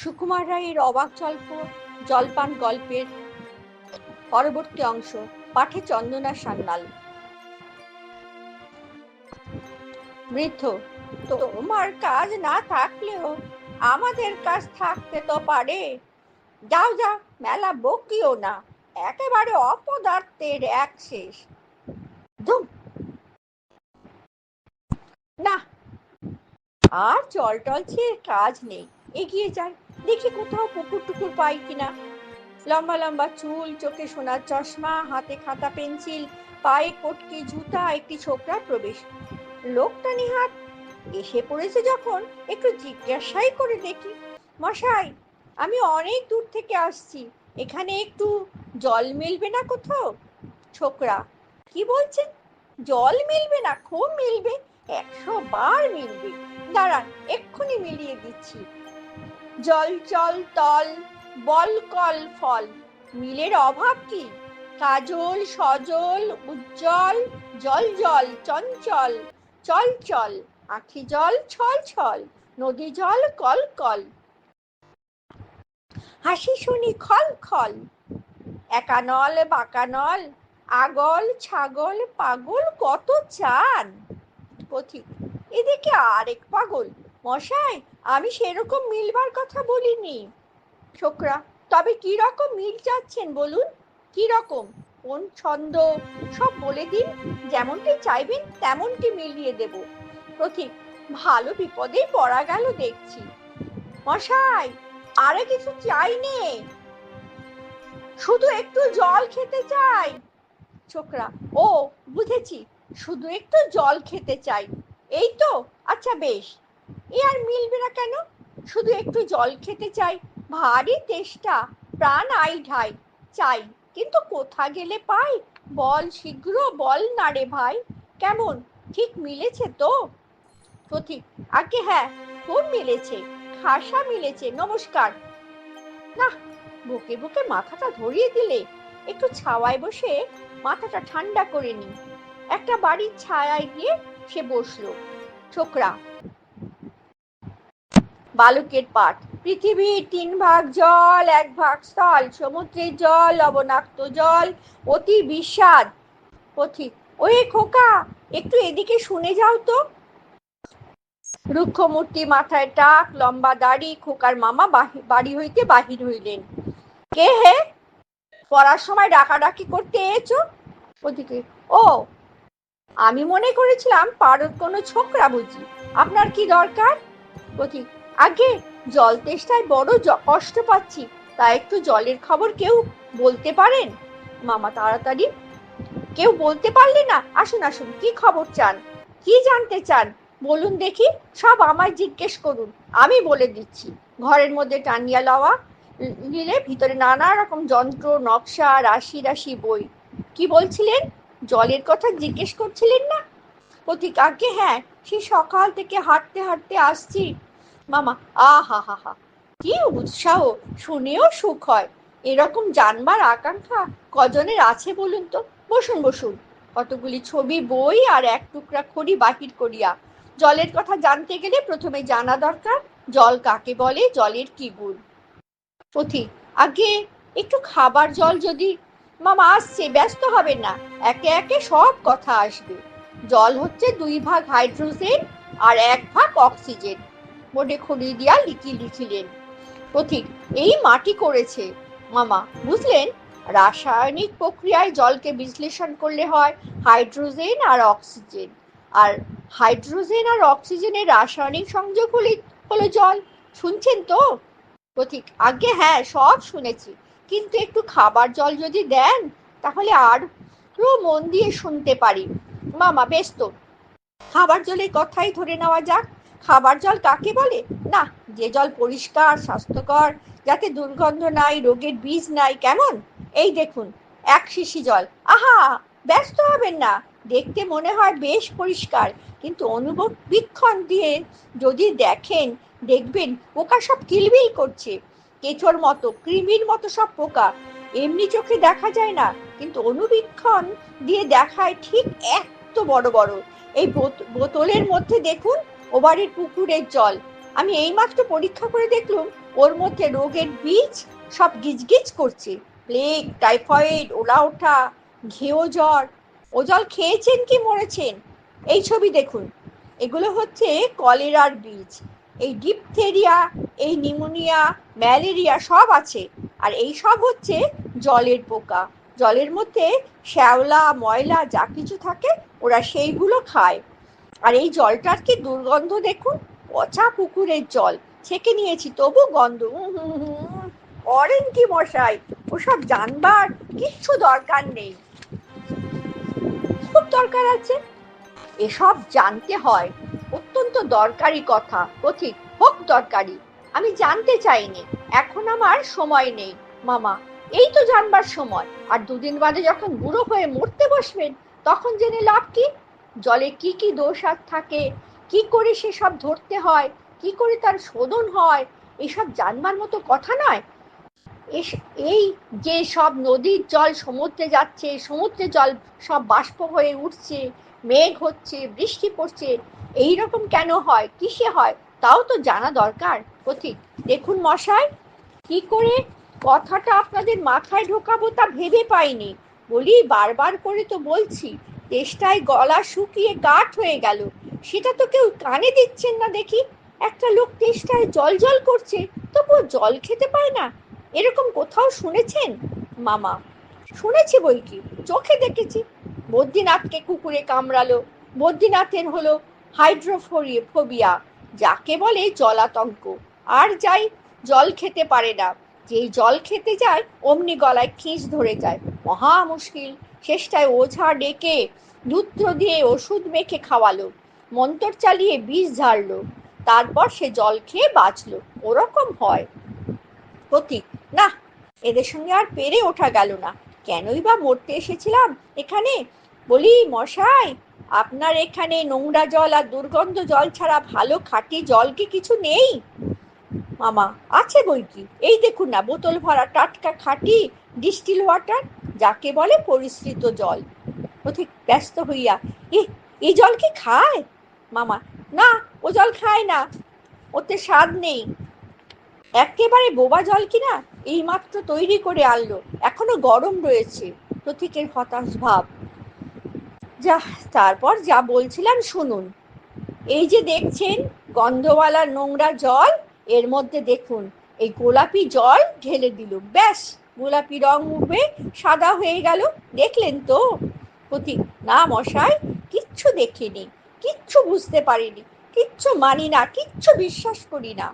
সুকুমার রায়ের অবাক জল্প জলপান গল্পের পরবর্তী অংশ, পাঠে চন্দনা সান্যাল। বৃদ্ধ, তোমার কাজ না থাকলেও আমাদের কাজ থাকতে তো পারে। যাও যা মেলা বকিও না, একেবারে অপদার্থের এক শেষ। না, আর জল টল কাজ নেই, এগিয়ে যাই। দেখি কোথাও পুকুর টুকুর পাই কিনা। লম্বা লম্বা চুল, চোখে সোনার চশমা, হাতে খাতা, পেন্সিল, পায়ে কটকি, জুতা, একটি ছোকরার প্রবেশ। লোকটা নিহাত এসে পড়েছে যখন, একটু জিজ্ঞাসাই করে দেখি। মশাই, আমি অনেক দূর থেকে আসছি, এখানে একটু জল মিলবে না কোথাও? ছোকরা, কি বলছেন? জল মিলবে না, খুব মিলবে, একশো বার মিলবে। দাঁড়ান, এক্ষুনি মিলিয়ে দিচ্ছি। জল, চল, তল, বল, কল, ফল। মিলের অভাব কি? কাজল, সজল, উজ্জ্বল, জল জল, চঞ্চল, চল চল, আখি জল, ছল ছল, নদী জল, কল কল। হাসি শুনি খল খল। একা নল বাঁকা নল আগল, ছাগল, পাগল, কত চান। পথিক, এদিকে আরেক পাগল। মশাই আমি সেরকম মিলবার কথা বলিনি। ছোকরা, তবে কি রকম মিল চাচ্ছেন বলুন? কি রকম? কোন ছন্দ সব বলে দিন, যেমনটি চাইবেন তেমনটি মিলিয়ে দেব। প্রতীক, ভালো বিপদেই পড়া গেল দেখছি। মশাই, আরে কিছু চাই নে। শুধু একটু জল খেতে চাই। ছোকরা, ও, বুঝেছি, শুধু একটু জল খেতে চাই। এই তো আচ্ছা বেশ। এ আর মিলবে না কেন? শুধু একটু জল খেতে চাই। ভারী তেষ্টা, প্রাণ আই ঢাই। চাই, কিন্তু কোথা গেলে পাই? বল শীঘ্র, বল না রে ভাই। কেমন? ঠিক মিলেছে তো? প্রতীক আগে হ্যাঁ খুব মিলেছে। খাসা মিলেছে, নমস্কার। না বুকে বুকে মাথাটা ধরিয়ে দিলে। একটু ছাওয়ায় বসে মাথাটা ঠান্ডা করে নি একটা বাড়ির ছায়ায় গিয়ে সে বসল। ছোকরা বালুকের পাট। পৃথিবীর তিন ভাগ জল, এক ভাগ স্থল, সমুদ্রের জল, লবণাক্ত জল, অতি বিস্বাদ পথিক। ওয়ে খোকা, একটু এদিকে শুনে যাও তো। রুক্ষমূর্তি মাথায় টাক, লম্বা দাড়ি, খোকার মামা বাড়ি হইতে বাহির হইলেন। কে হে? পড়ার সময় ডাকাডাকি করতে এসো ওদিকে, ও, আমি মনে করেছিলাম পারত কোনো ছোকরা বুঝি। আপনার কি দরকার? পথিক আগে জল তেষ্টায় বড় কষ্ট পাচ্ছি, তা একটু জলের খবর কেউ বলতে পারেন? মামা তাড়াতাড়ি, কেউ বলতে পারলে না? আসুন আসুন, কি খবর চান? কি জানতে চান? বলুন দেখি, সব আমায় জিজ্ঞেস করুন। আমি বলে দিচ্ছি, ঘরের মধ্যে টানিয়া লওয়া, নিলে ভিতরে নানা রকম যন্ত্র, নকশা, রাশি রাশি বই। কি বলছিলেন? জলের কথা জিজ্ঞেস করছিলেন না? প্রতীক আগে হ্যাঁ সে সকাল থেকে হাঁটতে হাঁটতে আসছি। মামা আ হা হা কি উৎসাহ, শুনেও সুখ হয়। এরকম জানবার আকাঙ্ক্ষা কজনের আছে বলুন তো? বসুন বসুন। কতগুলি ছবি, বই আর এক টুকরা খড়ি বাহির করিয়া। জলের কথা জানতে গেলে প্রথমে জানা দরকার, জল কাকে বলে, জলের কি গুণ। পথিক আগে একটু খাবার জল যদি। মামা, আসছে, ব্যস্ত হবে না, একে একে সব কথা আসবে। জল হচ্ছে দুই ভাগ হাইড্রোজেন আর এক ভাগ অক্সিজেন। বোর্ডে খড়ি দিয়া লিখি লিখিলেন। পথিক, এই মাটি করেছে। মামা, বুঝলেন? রাসায়নিক প্রক্রিয়ায় জলকে বিশ্লেষণ করলে হয় হাইড্রোজেন আর অক্সিজেন। আর হাইড্রোজেন আর অক্সিজেনের রাসায়নিক সংযোগ হলে, হলো জল। শুনছেন তো? পথিক আগে হ্যাঁ সব শুনেছি। কিন্তু একটু খাবার জল যদি দেন, তাহলে আরও মন দিয়ে শুনতে পারি। মামা বেশ তো খাবার জলের কথাই ধরে নেওয়া যাক। খাবার জল কাকে বলে? না, যে জল পরিষ্কার, স্বাস্থ্যকর, যাতে দুর্গন্ধ নাই, রোগের বীজ নাই, কেমন? এই দেখুন, এক শিশি জল। আহা, ব্যস্ত হবেন না। দেখতে মনে হয় বেশ পরিষ্কার, কিন্তু অনুভব বীক্ষণ দিয়ে যদি দেখেন, দেখবেন পোকা সব কিলবিল করছে। কেঁচোর মতো, কৃমির মতো সব পোকা। এমনি চোখে দেখা যায় না, কিন্তু অনুবীক্ষণ দিয়ে দেখায় ঠিক এত বড় বড়। এই বোত- বোতলের মধ্যে দেখুন ও বাড়ির পুকুরের জল। আমি এইমাত্র পরীক্ষা করে দেখলুম, ওর মধ্যে রোগের বীজ সব গিজগিজ করছে। প্লেগ, টাইফয়েড, ওলা ওঠা, ঘেও জ্বর। ও জল খেয়েছেন কি মরেছেন? এই ছবি দেখুন। এগুলো হচ্ছে কলেরার বীজ। এই ডিপথেরিয়া, এই নিউমোনিয়া ম্যালেরিয়া সব আছে। আর এই সব হচ্ছে জলের পোকা। জলের মধ্যে শ্যাওলা, ময়লা যা কিছু থাকে, ওরা সেইগুলো খায়। আর এই জলটার কি দুর্গন্ধ দেখুন? পচা পুকুরের জল। ছেঁকে নিয়েছি, তবু গন্ধ। করেন কি মশাই? ওসব জানবার কিচ্ছু দরকার নেই। খুব দরকার আছে। এসব জানতে হয়। অত্যন্ত দরকারি কথা, পথিক হোক দরকারি। আমি জানতে চাইনি। এখন আমার সময় নেই। মামা, এই তো জানবার সময়। আর দুদিন বাদে যখন বুড়ো হয়ে মরতে বসবেন, তখন জেনে লাভ কি? জলে কি কি দোষ আর থাকে? কি করে সেসব ধরতে হয়? কি করে তার শোধন হয়? এসব জানবার মতো কথা নয়। এই যে সব নদীর জল সমুদ্রে যাচ্ছে, সমুদ্রে জল সব বাষ্প হয়ে উঠছে, মেঘ হচ্ছে, বৃষ্টি পড়ছে, এই রকম কেন হয়? কিসে হয়? তাও তো জানা দরকার। পথিক, দেখুন মশাই, কি করে কথাটা আপনাদের মাথায় ঢোকাবো তা ভেবে পাইনি। বলি বারবার করে তো বলছি চেষ্টায় গলা শুকিয়ে কাঠ হয়ে গেল। সেটা তো কেউ কানে দিচ্ছেন না দেখি। একটা লোক তেষ্টায় জল জল করছে, তবুও জল খেতে পায় না। এরকম কোথাও শুনেছেন? মামা, শুনেছি বই কি, চোখে দেখেছি। বদ্রীনাথকে কুকুরে কামড়ালো। বদ্রীনাথের হলো হাইড্রোফোবিয়া যাকে বলে জলাতঙ্ক। আর যাই, জল খেতে পারে না। যেই জল খেতে যায়, অমনি গলায় খিঁচ ধরে যায়। মহা মুশকিল। শেষটায় ওঝা ডেকে দুধ দিয়ে ওষুধ মেখে খাওয়ালো। মন্তর চালিয়ে বিষ ঝাড়লো। তারপর সে জল খেয়ে বাঁচলো। ওরকম হয়। প্রতীক না এদের সঙ্গে আর পেরে ওঠা গেল না। কেনই বা মরতে এসেছিলাম এখানে? বলি, মশাই, আপনার এখানে নোংরা জল আর দুর্গন্ধ জল ছাড়া ভালো খাঁটি জল কি কিছু নেই? মামা, আছে বই কি? এই দেখুন না, বোতল ভরা টাটকা খাঁটি ডিস্টিল ওয়াটার। যাকে বলে পরিশ্রিত জল। পথিক ব্যস্ত হইয়া এ এই জল কি খায়? মামা, না, ও জল খায় না, ওতে স্বাদ নেই। একেবারে বোবা জল কিনা এই মাত্র তৈরি করে আনলো, এখনও গরম রয়েছে। প্রতীকের হতাশ ভাব। যা তারপর যা বলছিলাম শুনুন। এই যে দেখছেন গন্ধওয়ালা নোংরা জল, এর মধ্যে দেখুন, এই গোলাপি জল ঢেলে দিল, ব্যাস। গোলাপি রং উঠবে, সাদা হয়ে গেল। দেখলেন তো? প্রতীক না মশাই, কিচ্ছু দেখিনি, কিচ্ছু বুঝতে পারিনি, কিচ্ছু মানি না, কিচ্ছু বিশ্বাস করি না।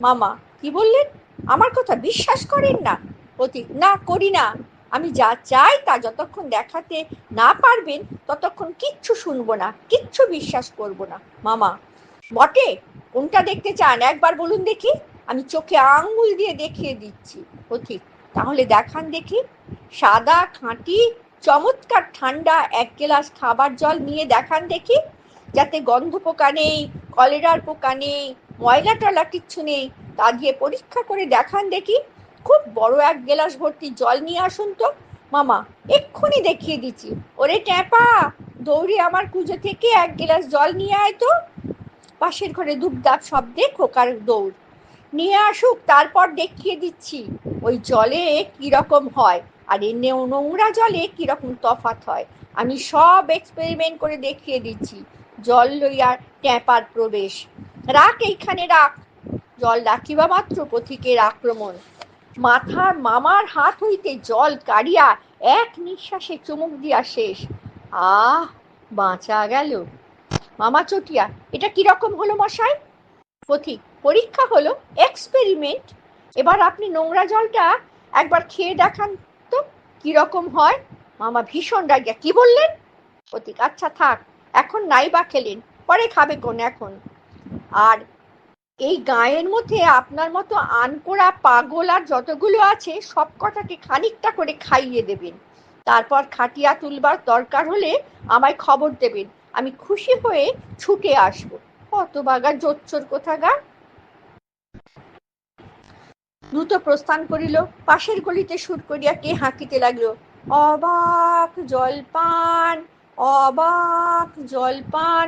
মামা, কি বললেন? আমার কথা বিশ্বাস করেন না? প্রতীক না, করি না। আমি যা চাই তা যতক্ষণ দেখাতে না পারবেন, ততক্ষণ কিচ্ছু শুনব না, কিচ্ছু বিশ্বাস করব না। মামা, বটে? কোনটা দেখতে চান? একবার বলুন দেখি। আমি চোখে আঙ্গুল দিয়ে দেখিয়ে দিচ্ছি। পথিক তাহলে দেখান দেখি। সাদা খাঁটি, চমৎকার ঠান্ডা এক গ্লাস খাবার জল নিয়ে দেখান দেখি, যাতে গন্ধ পোকা নেই, কলেরার পোকা নেই, ময়লা টলা কিচ্ছু নেই, তা দিয়ে পরীক্ষা করে দেখান দেখি। খুব বড় এক গেলাস ভর্তি জল নিয়ে আসুন তো। মামা, এক্ষুনি দেখিয়ে দিচ্ছি। ওরে ট্যাপা, দৌড়ে আমার কুজো থেকে এক গেলাস জল নিয়ে আয় তো। পাশের ঘরে দুপদাপ শব্দে খোকার দৌড়। নিয়ে আসুক, তারপর দেখিয়ে দিচ্ছি। ওই জলে কীরকম হয়, আর এই নোংরা জলে কীরকম তফাত হয়। আমি সব এক্সপেরিমেন্ট করে দেখিয়ে দিচ্ছি। জল লইয়া ট্যাপার প্রবেশ। রাখ এইখানে, রাখ। জল রাখিবা মাত্র পথিকের আক্রমণ। মাথার মামার হাত হইতে জল কাড়িয়া এক নিঃশ্বাসে চুমুক দিয়া শেষ। আহ, বাঁচা গেল। মামা চটিয়া, এটা কীরকম হলো মশাই? পথিক। পরীক্ষা হলো এক্সপেরিমেন্ট এবার আপনি নোংরা জলটা একবার খেয়ে দেখান তো কীরকম হয়। মামা ভীষণ রাগিয়া, কি বললেন? পথিক আচ্ছা থাক, এখন নাই বা খেলেন, পরে খাবে কোন এখন। আর এই গায়ের মধ্যে আপনার মতো আনকোড়া পাগল আর যতগুলো আছে, সব কটাকে খানিকটা করে খাইয়ে দেবেন। তারপর খাটিয়া তুলবার দরকার হলে আমায় খবর দেবেন। আমি খুশি হয়ে ছুটে আসব। কত বাগা কোথা গা দ্রুত প্রস্থান করিল, পাশের গলিতে সুর করিয়া কে হাঁকিতে লাগল, অবাক জলপান অবাক জলপান।